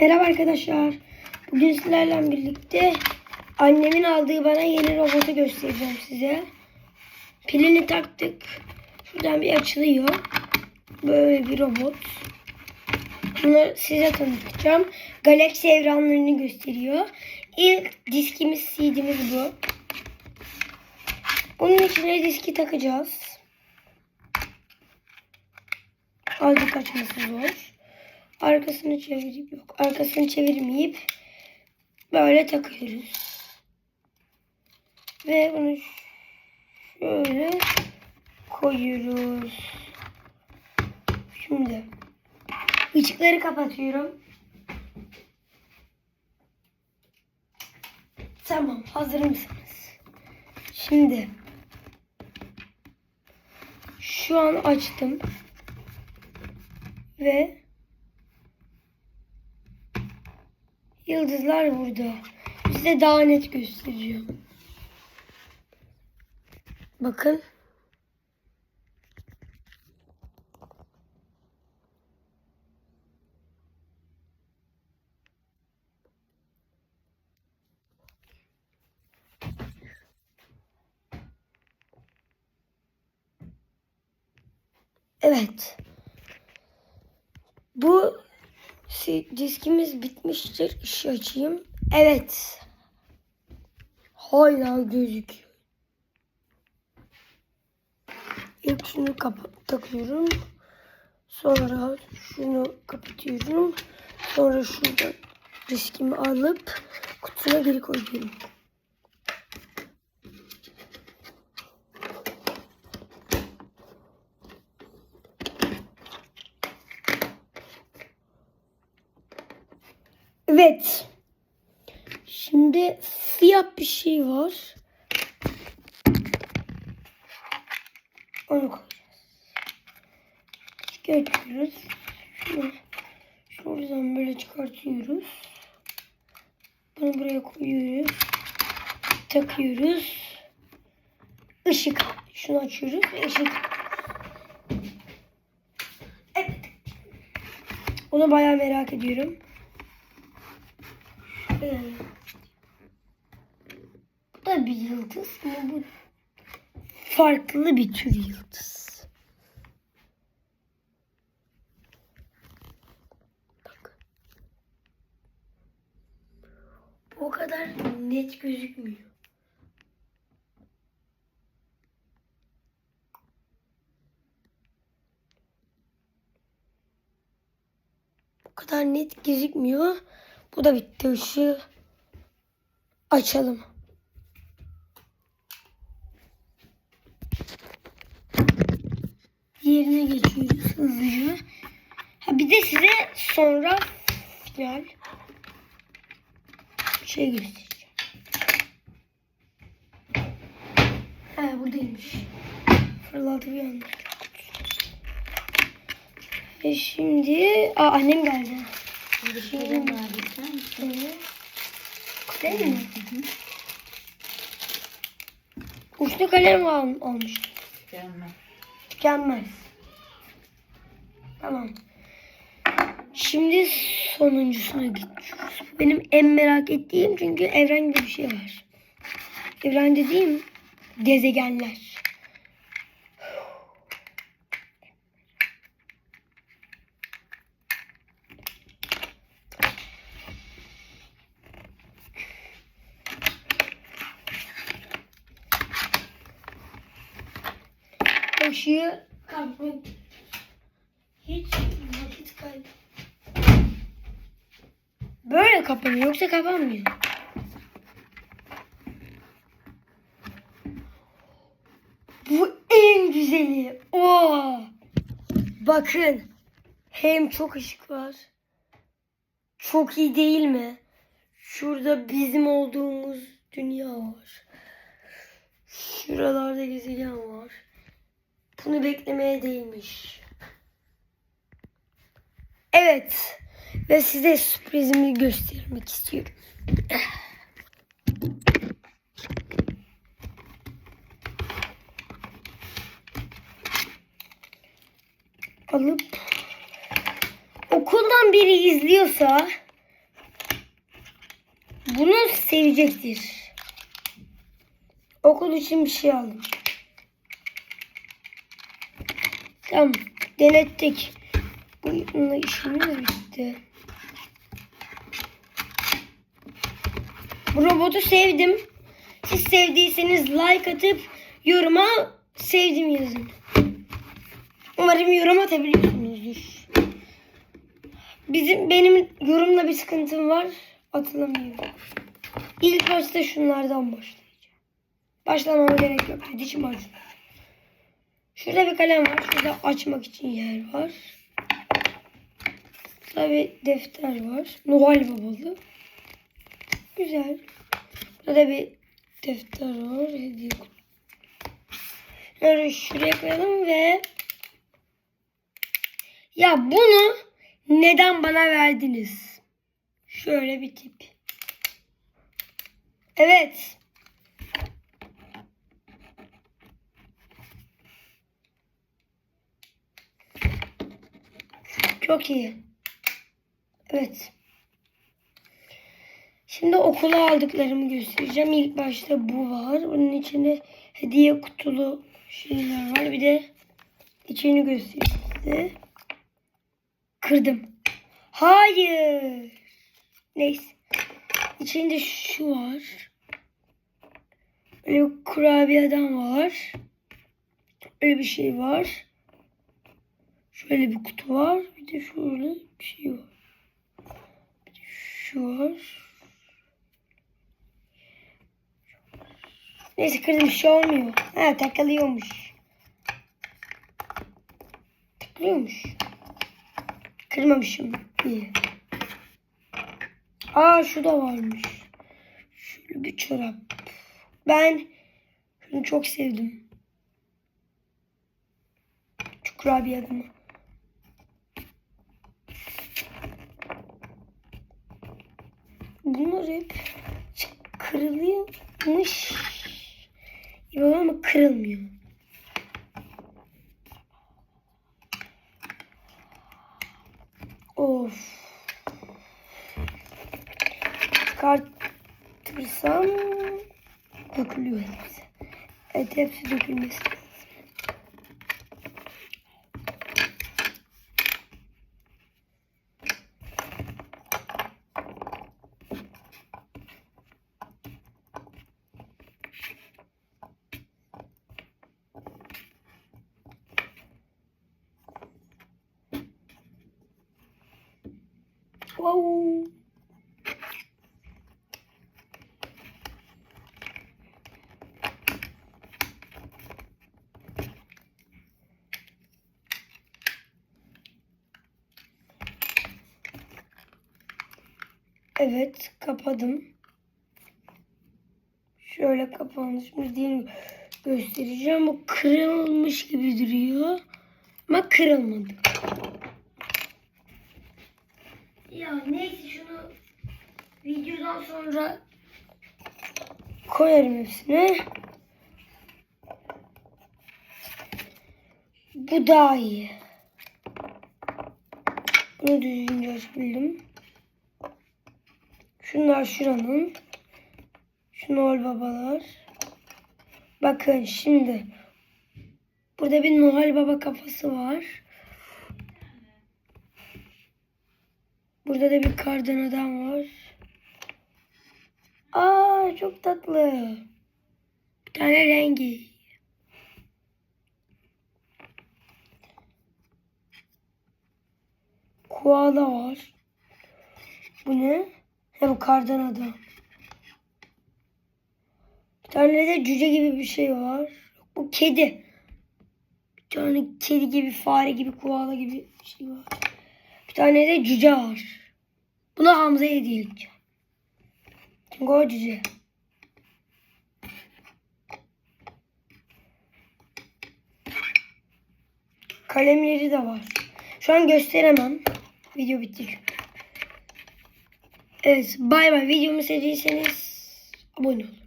Merhaba arkadaşlar. Bugün sizlerle birlikte annemin aldığı bana yeni robotu göstereceğim size. Pilini taktık. Şuradan bir açılıyor. Böyle bir robot. Bunu size tanıtacağım. Galaksi evrenlerini gösteriyor. İlk diskimiz, CD'miz bu. Bunun içine diski takacağız. Azıcık açması zor. Arkasını çevirip yok. Arkasını çevirmeyip böyle takıyoruz. Ve bunu şöyle koyuyoruz. Şimdi ışıkları kapatıyorum. Tamam, hazır mısınız? Şimdi şu an açtım ve Yıldızlar burada. Size daha net göstereceğim. Bakın. Evet. Bu Diskimiz bitmiştir. Işığı açayım. Evet. Hala gözüküyor. İlk şunu kapat takıyorum. Sonra şunu kapatıyorum. Sonra şuradan diskimi alıp kutusuna geri koyuyorum. Evet. Şimdi siyah bir şey var. Onu koyacağız. Çıkartıyoruz. Şuradan böyle çıkartıyoruz. Bunu buraya koyuyoruz. Takıyoruz. Işık. Şunu açıyoruz. Işık. Evet. Onu bayağı merak ediyorum. Bu da bir yıldız ama bu farklı bir tür yıldız. Bak. O kadar net gözükmüyor. Bu kadar net gözükmüyor. Bu da bitti. Işığı açalım. Yerine geçiyoruz hızlıca. Ha bir de size sonra final şey göstereceğim. Ha buradaymış. Fırladı bir anda. Ve şimdi Aa, annem geldi. Şöyle var ister misin? Evet. Değil mi? Uçlu kalem al, almış. Gelme. Tükenmez. Tamam. Şimdi sonuncusuna geçiyoruz. Bu Benim en merak ettiğim çünkü evrende bir şey var. Evren dediğim gezegenler. Işığı kapmak. Hiç vakit kaybı. Böyle kapanıyor yoksa kapanmıyor. Bu en güzeli. Oo. Bakın. Hem çok ışık var. Çok iyi değil mi? Şurada bizim olduğumuz dünya var. Şuralarda gezegen var. Bunu beklemeye değilmiş. Evet. Ve size sürprizimi göstermek istiyorum. Alıp okuldan biri izliyorsa Bunu sevecektir. Okul için bir şey aldım. Tamam. Denettik. Bununla işimiz bitti. Bu robotu sevdim. Siz sevdiyseniz like atıp yoruma sevdim yazın. Umarım yorum atabiliyorsunuzdur. Bizim benim yorumla bir sıkıntım var. Atılamıyor. İlk başta şunlardan başlayacağım. Başlamama gerek yok. Dişim acıyor. Şurada bir kalem var. Şurada açmak için yer var. Burada bir defter var. Noel babalı. Güzel. Burada bir defter var. Hediye. Yani şuraya koyalım ve ya bunu neden bana verdiniz? Şöyle bir tip. Evet. Çok iyi. Evet. Şimdi okula aldıklarımı göstereceğim. İlk başta bu var. Bunun içinde hediye kutulu şeyler var. Bir de içini göstereyim size. Kırdım. Hayır. Neyse. İçinde şu var. Böyle bir kurabiyeden var. Öyle bir şey var. Şöyle bir kutu var. Bir de şöyle bir şey var. Bir de şu var. Neyse kırdım şey olmuyor. Ha takılıyormuş. Takılıyormuş. Kırmamışım. İyi. Aa şu da varmış. Şöyle bir çorap. Ben şunu çok sevdim. Şu kurabiye adımı. Bunlar hep kırılıyormuş. Yok ama kırılmıyor. Of. Çıkartırsam dökülüyor hepsi. Evet hepsi dökülmesi Wow. Evet kapadım. Şöyle kapanmış mı diye göstereceğim. Bu kırılmış gibi duruyor. Ama kırılmadı. Ya neyse şunu videodan sonra koyarım hepsine. Bu daha iyi. Bunu düzgünce açabildim. Şunlar şuranın. Şu Noel babalar. Bakın şimdi. Burada bir Noel baba kafası var. Burada da bir kardan adam var. Aa çok tatlı. Bir tane rengi. Koala var. Bu ne? Ha bu kardan adam. Bir tane de cüce gibi bir şey var. Bu kedi. Bir tane kedi gibi, fare gibi, koala gibi bir şey var. Tane de cüce var. Buna Hamza'ya hediye edeceğim. Çünkü o cüce. Kalemleri de var. Şu an gösteremem. Video bitti. Evet bay bay. Videomu sevdiyseniz abone olun.